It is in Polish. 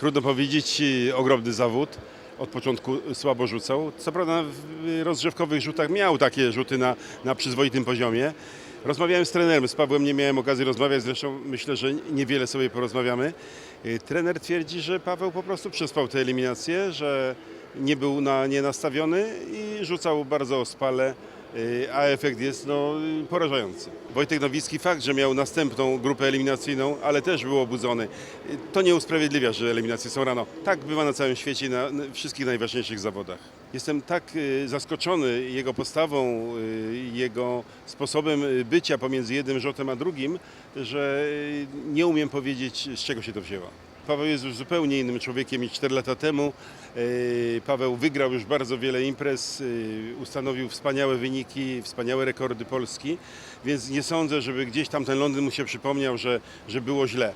Trudno powiedzieć, ogromny zawód. Od początku słabo rzucał. Co prawda w rozgrzewkowych rzutach miał takie rzuty na, na przyzwoitym poziomie. Rozmawiałem z trenerem, z Pawłem nie miałem okazji rozmawiać, zresztą myślę, że niewiele sobie porozmawiamy. Y, Trener twierdzi, że Paweł po prostu przespał te eliminacje, że nie był na nie nastawiony i rzucał bardzo ospale, y, a efekt jest no, porażający. Wojtek Nowicki fakt, że miał następną grupę eliminacyjną, ale też był obudzony. Y, To nie usprawiedliwia, że eliminacje są rano. Tak bywa na całym świecie, na wszystkich najważniejszych zawodach. Jestem tak y, zaskoczony jego postawą, jego sposobem bycia pomiędzy jednym rzutem a drugim, że nie umiem powiedzieć, z czego się to wzięło. Paweł jest już zupełnie innym człowiekiem niż 4 lata temu. Yy, Paweł wygrał już bardzo wiele imprez, yy, ustanowił wspaniałe wyniki, wspaniałe rekordy Polski, więc nie sądzę, żeby gdzieś tam ten Londyn mu się przypomniał, że, że było źle.